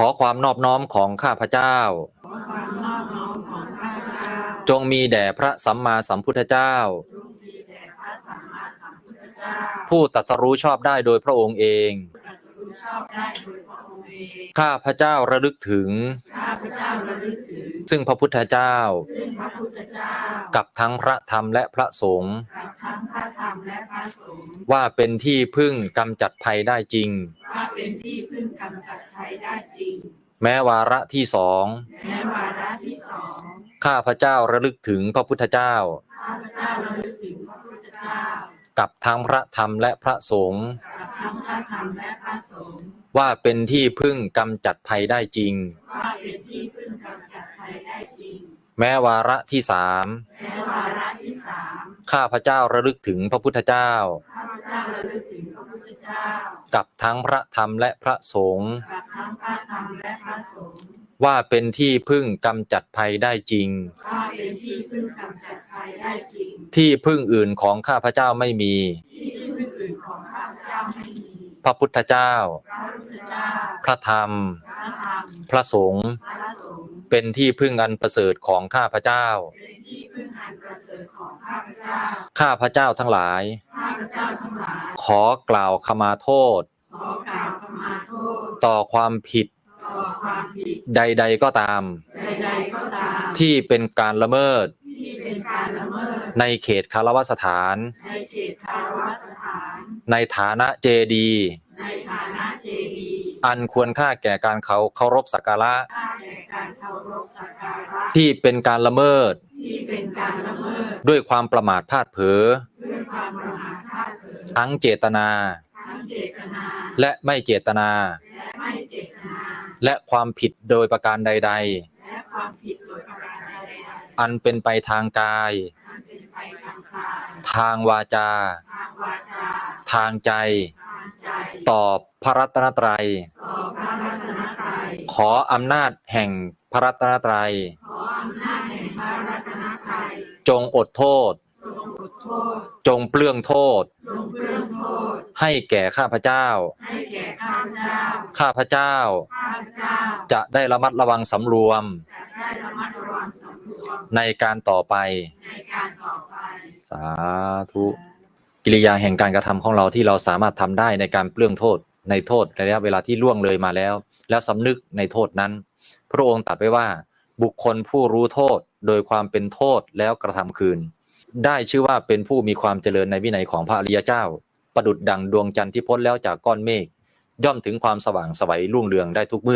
ขอความนอบน้อมของข้าพเจ้าขอความนอบน้อมของข้าพเจ้า จงมีแด่พระสัมมาสัมพุทธเจ้าจงมีแด่พระสัมมาสัมพุทธเจ้าผู้ตรัสรู้ชอบได้โดยพระองค์เองตรัสรู้ชอบได้โดยพระองค์เอง ข้าพเจ้าระลึกถึงข้าพเจ้าระลึกถึง ซึ่งพระพุทธเจ้าซึ่งพระพุทธเจ้ากับทั้งพระธรรมและพระสงฆ์กับทั้งพระธรรมและพระสงฆ์ว่าเป็นที่พึ่งกำจัดภัยได้จริงว่าเป็นที่พึ่งกำจัดภัยได้จริงแม้วาระที่สองแม้วาระที่สอง ข้าพเจ้าระลึกถึงพระพุทธเจ้าข้าพเจ้าระลึกถึงพระพุทธเจ้า กับทั้งพระธรรมและพระสงฆ์กับ ทั้งพระธรรมและพระสงฆ์ว่าเป็นที่พึ่งกำจัดภัยได้จริง ว่าเป็นที่พึ่งกำจัดภัยได้จริง แม้วาระที่สามแม้วาระที่สามข้าพเจ้าระลึกถึงพระพุทธเจ้า ข้าพเจ้าระลึกถึงพระพุทธเจ้า กับทั้งพระธรรมและพระสงฆ์กับทั้งพระธรรมและพระสงฆ์ว่าเป็นที่พึ่งกำจัดภัยได้จริง ว่าเป็นที่พึ่งกำจัดภัยได้จริง ที่พึ่งอื่นของข้าพเจ้าไม่มีที่พึ่งอื่นของข้าพเจ้าไม่มี พ ระพุทธเจ้าพระพุทธเจ้า พระธรรม พระธรรมพระสงฆ์พระสงฆ์เป็นที่พึ่งอันประเสริฐของข้าพเจ้าเป็นที่พึ่งอันประเสริฐของข้าพเจ้า ข้าพเจ้าทั้งหลายข้าพเจ้าทั้งหลายขอกล่าวขมาโทษขอกล่าวขมาโทษ ต่อความผิดต่อความผิดใดๆก็ตามใดๆก็ตามที่เป็นการละเมิดที่เป็นการละเมิด ในเขตคารวสถาน ในเขตคารวสถานในฐานะเจดีย์ในฐานะเจดีย์อันควรค่าแก่การเขาเคารพสักการะ ค่าแก่การเคารพสักการะที่เป็นการละเมิด ที่เป็นการละเมิด ด้วยความประมาทพลาดเผลอด้วยความประมาทพลาดเผลอทั้งเจตนา ทั้งเจตนา และไม่เจตนา และไม่เจตนา และความผิดโดยประการใดและความผิดโดยประการใดๆอันเป็นไปทางกาย ๆอันเป็นไปทางกายทางวาจา ทางวาจา ทางใจทางใจ ต่อพระรัตนตรัยต่อพระรัตนตรัยขออำนาจแห่งพระรัตนตรัย ขออำนาจแห่งพระรัตนตรัย จงอดโทษ จงอดโทษจงเปลื้องโทษจงเพื่องโทษ ให้แก่ข้าพเจ้าให้แก่ข้าพเจ้าข้าพเจ้า ข้าพเจ้า จะได้ระมัดระวังสำรวมจะได้ระมัดระวังสำรวมในการต่อไปในการต่อไป สาธุ กิริยาแห่งการกระทำของเราที่เราสามารถทำได้ในการเปลื้องโทษในโทษระยะเวลาที่ล่วงเลยมาแล้ว แล้วสำนึกในโทษนั้น พระองค์ตรัสไว้ว่า บุคคลผู้รู้โทษโดยความเป็นโทษแล้วกระทำคืน ได้ชื่อว่าเป็นผู้มีความเจริญในวินัยของพระอริยเจ้า ประดุดดังดวงจันทร์ที่พ้นแล้วจากก้อนเมฆย่อมถึงความสว่างสวัยรุ่งเรืองได้ทุกเมื่อ